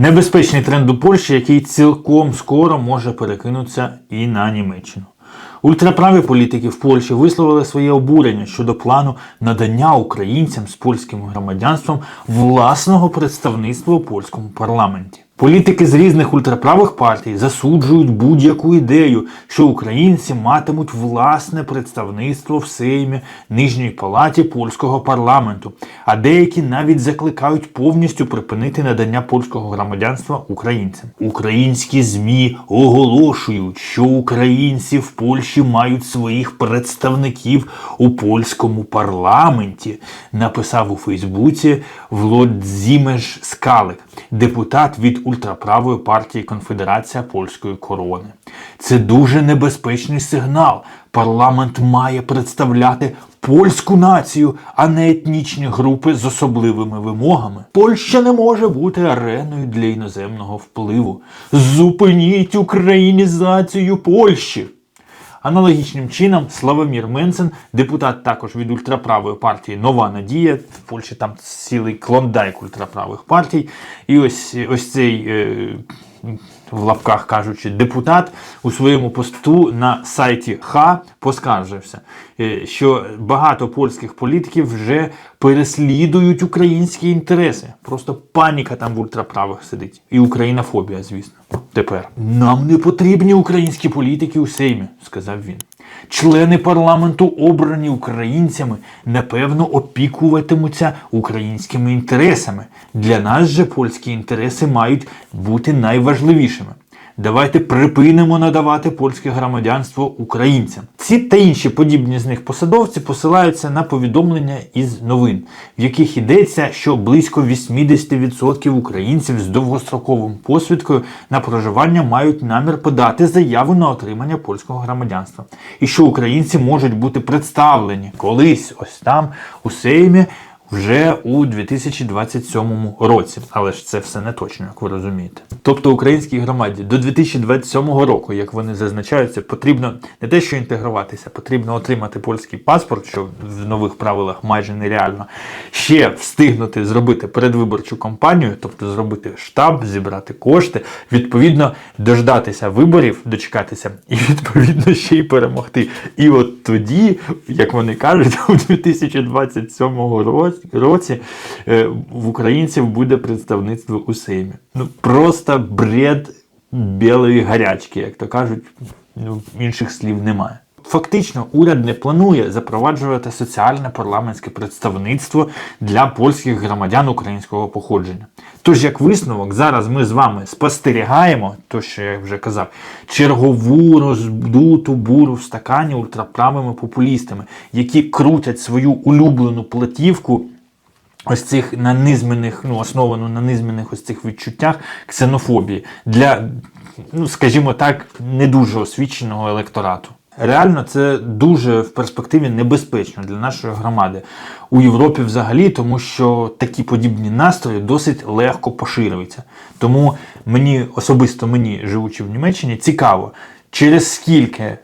Небезпечний тренд у Польщі, який цілком скоро може перекинутися і на Німеччину. Ультраправі політики в Польщі висловили своє обурення щодо плану надання українцям з польським громадянством власного представництва у польському парламенті. Політики з різних ультраправих партій засуджують будь-яку ідею, що українці матимуть власне представництво в Сеймі Нижньої палаті польського парламенту, а деякі навіть закликають повністю припинити надання польського громадянства українцям. Українські змі оголошують, що українці в Польщі мають своїх представників у польському парламенті, написав у Фейсбуці Володзімеш Скалик, депутат від ультраправої партії Конфедерація польської корони. Це дуже небезпечний сигнал. Парламент має представляти польську націю, а не етнічні групи з особливими вимогами. Польща не може бути ареною для іноземного впливу. Зупиніть українізацію Польщі. Аналогічним чином Славомір Менсен, депутат також від ультраправої партії Нова Надія. В Польщі там цілий клондайк ультраправих партій. І ось ось цей. Е, в лапках кажучи, депутат у своєму посту на сайті ХА поскаржився, е, що багато польських політиків вже переслідують українські інтереси. Просто паніка там в ультраправих сидить. І українофобія, звісно. Тепер нам не потрібні українські політики у Сеймі, сказав він. Члени парламенту, обрані українцями, напевно опікуватимуться українськими інтересами. Для нас же польські інтереси мають бути найважливішими. Давайте припинимо надавати польське громадянство українцям. Ці та інші подібні з них посадовці посилаються на повідомлення із новин, в яких йдеться, що близько 80% українців з довгостроковим посвідкою на проживання мають намір подати заяву на отримання польського громадянства, і що українці можуть бути представлені колись ось там у Сеймі вже у 2027 році. Але ж це все не точно, як ви розумієте. Тобто українській громаді до 2027 року, як вони зазначаються, потрібно не те, що інтегруватися, потрібно отримати польський паспорт, що в нових правилах майже нереально. Ще встигнути зробити передвиборчу кампанію, тобто зробити штаб, зібрати кошти, відповідно дождатися виборів, дочекатися, і відповідно ще й перемогти. І от тоді, як вони кажуть, у 2027 році році е, в українців буде представництво у Сеймі. Ну просто бред білої гарячки, як то кажуть, ну, інших слів немає. Фактично, уряд не планує запроваджувати соціальне парламентське представництво для польських громадян українського походження. Тож, як висновок, зараз ми з вами спостерігаємо, то що я вже казав, чергову роздуту буру в стакані ультраправими популістами, які крутять свою улюблену платівку. Ось цих нанизмених, ну, основану на низмених ось цих відчуттях ксенофобії для, ну, скажімо так, не дуже освіченого електорату. Реально, це дуже в перспективі небезпечно для нашої громади у Європі взагалі, тому що такі подібні настрої досить легко поширюються. Тому мені особисто мені, живучи в Німеччині, цікаво. Через скільки е,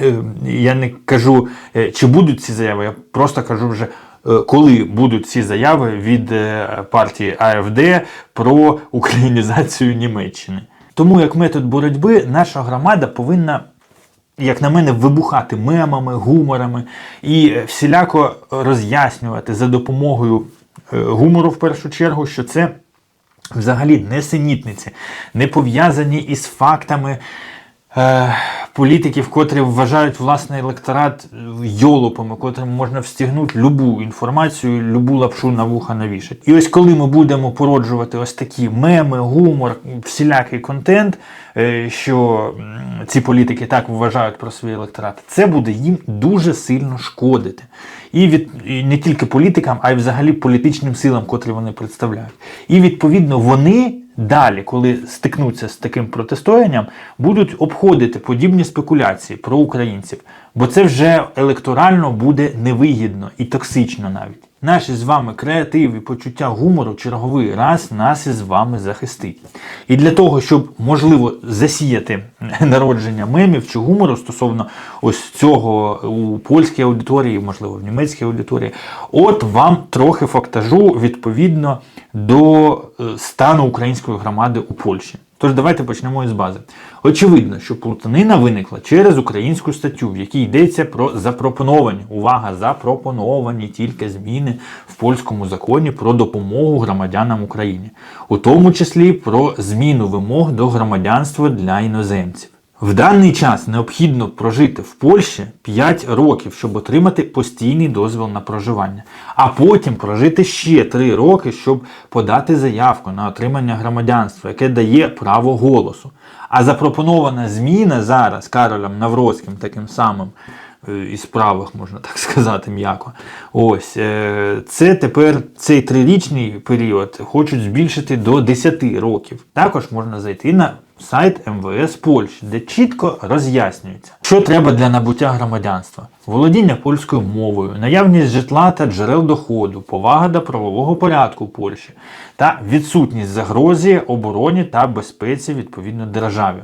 е, я не кажу, е, чи будуть ці заяви, я просто кажу вже, коли будуть ці заяви від партії АФД про українізацію Німеччини. Тому як метод боротьби наша громада повинна як на мене, вибухати мемами, гуморами і всіляко роз'яснювати за допомогою е, гумору в першу чергу, що це взагалі не синітниці, не пов'язані із фактами. Е, політиків, котрі вважають власний електорат йолопами, котрим можна встігнути любу інформацію, любу лапшу на вуха навішать. І ось коли ми будемо породжувати ось такі меми, гумор, всілякий контент, е, що ці політики так вважають про свій електорат, це буде їм дуже сильно шкодити. І від і не тільки політикам, а й взагалі політичним силам, котрі вони представляють. І відповідно вони далі, коли стикнуться з таким протистоянням, будуть обходити подібні спекуляції про українців, бо це вже електорально буде невигідно і токсично навіть. Наші з вами креатив і почуття гумору черговий раз нас із вами захистить. І для того, щоб можливо засіяти народження мемів чи гумору стосовно ось цього у польській аудиторії, можливо, в німецькій аудиторії, от вам трохи фактажу відповідно до е, стану української громади у Польщі. Тож давайте почнемо із бази. Очевидно, що плутанина виникла через українську статтю, в якій йдеться про запропоновані, увага, запропоновані тільки зміни в польському законі про допомогу громадянам України, у тому числі про зміну вимог до громадянства для іноземців. В даний час необхідно прожити в Польщі 5 років, щоб отримати постійний дозвіл на проживання, а потім прожити ще 3 роки, щоб подати заявку на отримання громадянства, яке дає право голосу. А запропонована зміна зараз Каролем Навроцьким, таким самим е, із правих, можна так сказати, м'яко. Ось е, це тепер цей трирічний період хочуть збільшити до 10 років. Також можна зайти на сайт МВС Польщі, де чітко роз'яснюється, що треба для набуття громадянства: володіння польською мовою, наявність житла та джерел доходу, повага до правового порядку Польщі та відсутність загрози обороні та безпеці відповідно державі.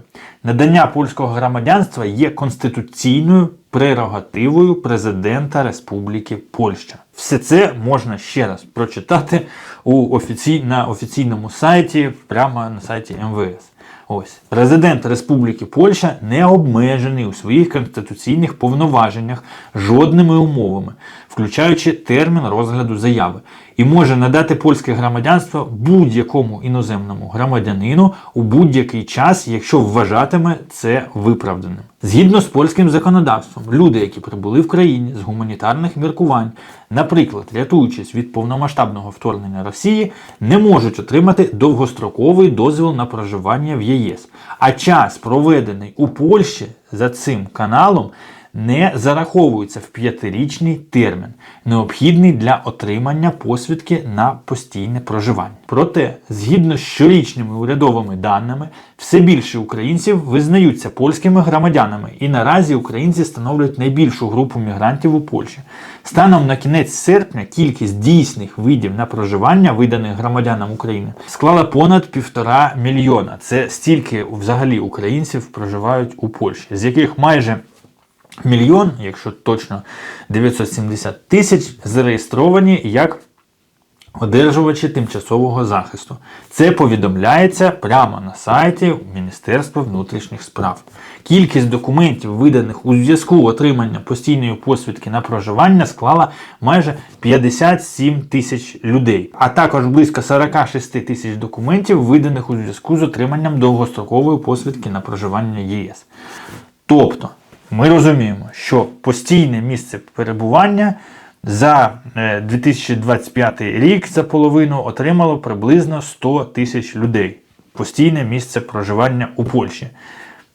Надання польського громадянства є конституційною прерогативою президента Республіки Польща. Все це можна ще раз прочитати у на офіційному сайті, прямо на сайті МВС. Ось. Президент Республіки Польща не обмежений у своїх конституційних повноваженнях жодними умовами, включаючи термін розгляду заяви, і може надати польське громадянство будь-якому іноземному громадянину у будь-який час, якщо вважатиме це виправданим. Згідно з польським законодавством, люди, які прибули в країні з гуманітарних міркувань, наприклад, рятуючись від повномасштабного вторгнення Росії, не можуть отримати довгостроковий дозвіл на проживання в ЄС. А час, проведений у Польщі за цим каналом, не зараховується в п'ятирічний термін, необхідний для отримання посвідки на постійне проживання. Проте, згідно з щорічними урядовими даними, все більше українців визнаються польськими громадянами, і наразі українці становлять найбільшу групу мігрантів у Польщі. Станом на кінець серпня кількість дійсних видів на проживання, виданих громадянам України, склала понад півтора мільйона. Це стільки взагалі українців проживають у Польщі, з яких майже мільйон, якщо точно 970 тисяч, зареєстровані як одержувачі тимчасового захисту. Це повідомляється прямо на сайті Міністерства внутрішніх справ. Кількість документів, виданих у зв'язку отримання постійної посвідки на проживання, склала майже 57 тисяч людей, а також близько 46 тисяч документів, виданих у зв'язку з отриманням довгострокової посвідки на проживання ЄС. Тобто, ми розуміємо, що постійне місце перебування за е, 2025 рік за половину отримало приблизно 100 тисяч людей. Постійне місце проживання у Польщі.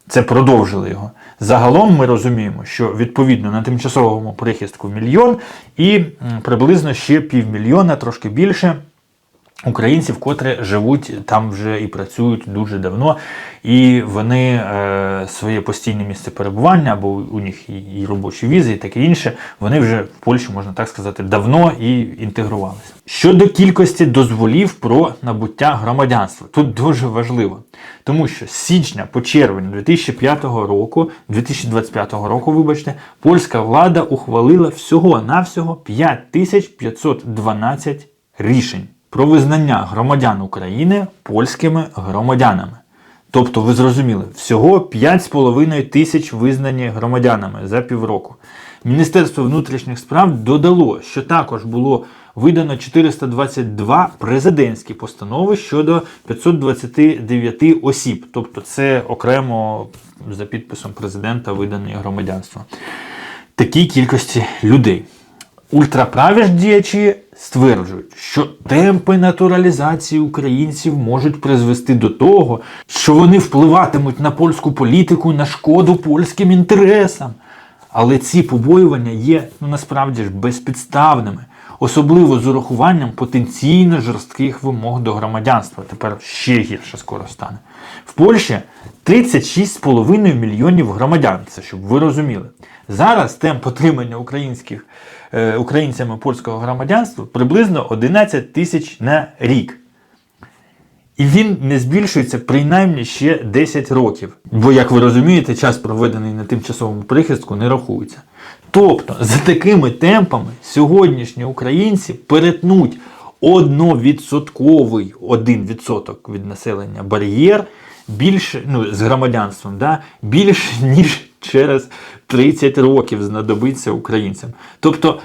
Це продовжили його. Загалом ми розуміємо, що відповідно на тимчасовому прихистку мільйон і приблизно ще півмільйона, трошки більше. Українців, котрі живуть там вже і працюють дуже давно, і вони е, своє постійне місце перебування, або у них і, робочі візи, і таке інше, вони вже в Польщі, можна так сказати, давно і інтегрувалися. Щодо кількості дозволів про набуття громадянства, тут дуже важливо, тому що з січня по червень 2005 року, 2025 року, вибачте, польська влада ухвалила всього-навсього 5512 рішень про визнання громадян України польськими громадянами. Тобто, ви зрозуміли, всього 5,5 тисяч визнані громадянами за півроку. Міністерство внутрішніх справ додало, що також було видано 422 президентські постанови щодо 529 осіб. Тобто, це окремо за підписом президента видане громадянство. Такій кількості людей. Ультраправі ж діячі стверджують, що темпи натуралізації українців можуть призвести до того, що вони впливатимуть на польську політику на шкоду польським інтересам. Але ці побоювання є ну, насправді ж безпідставними, особливо з урахуванням потенційно жорстких вимог до громадянства. Тепер ще гірше скоро стане. В Польщі 36,5 мільйонів громадян. Це щоб ви розуміли. Зараз темп отримання українських українцями польського громадянства приблизно 11 тисяч на рік. І він не збільшується принаймні ще 10 років. Бо, як ви розумієте, час, проведений на тимчасовому прихистку, не рахується. Тобто, за такими темпами сьогоднішні українці перетнуть 1%, 1% від населення бар'єр більше, ну, з громадянством, да, більше, ніж через 30 років знадобиться українцям. Тобто,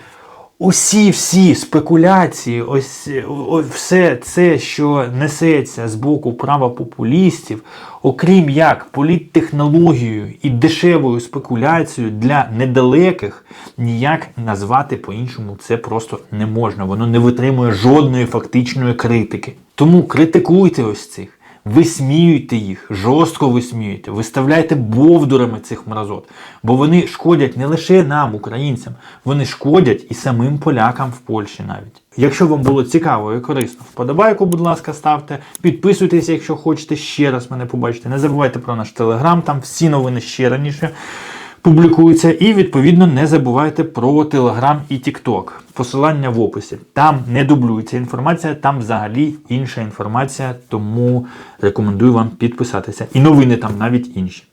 усі всі спекуляції, ось о- все це, що несеться з боку правопопулістів, окрім як політтехнологією і дешевою спекуляцією для недалеких, ніяк назвати по-іншому це просто не можна. Воно не витримує жодної фактичної критики. Тому критикуйте ось цих. Висміюйте їх, жорстко висміюйте, виставляйте бовдурами цих мразот, бо вони шкодять не лише нам, українцям, вони шкодять і самим полякам в Польщі навіть. Якщо вам було цікаво і корисно, вподобайку, будь ласка, ставте, підписуйтесь, якщо хочете ще раз мене побачити. Не забувайте про наш телеграм, там всі новини ще раніше публікуються. І відповідно не забувайте про Телеграм і Тікток. Посилання в описі. Там не дублюється інформація, там взагалі інша інформація, тому рекомендую вам підписатися. І новини там навіть інші.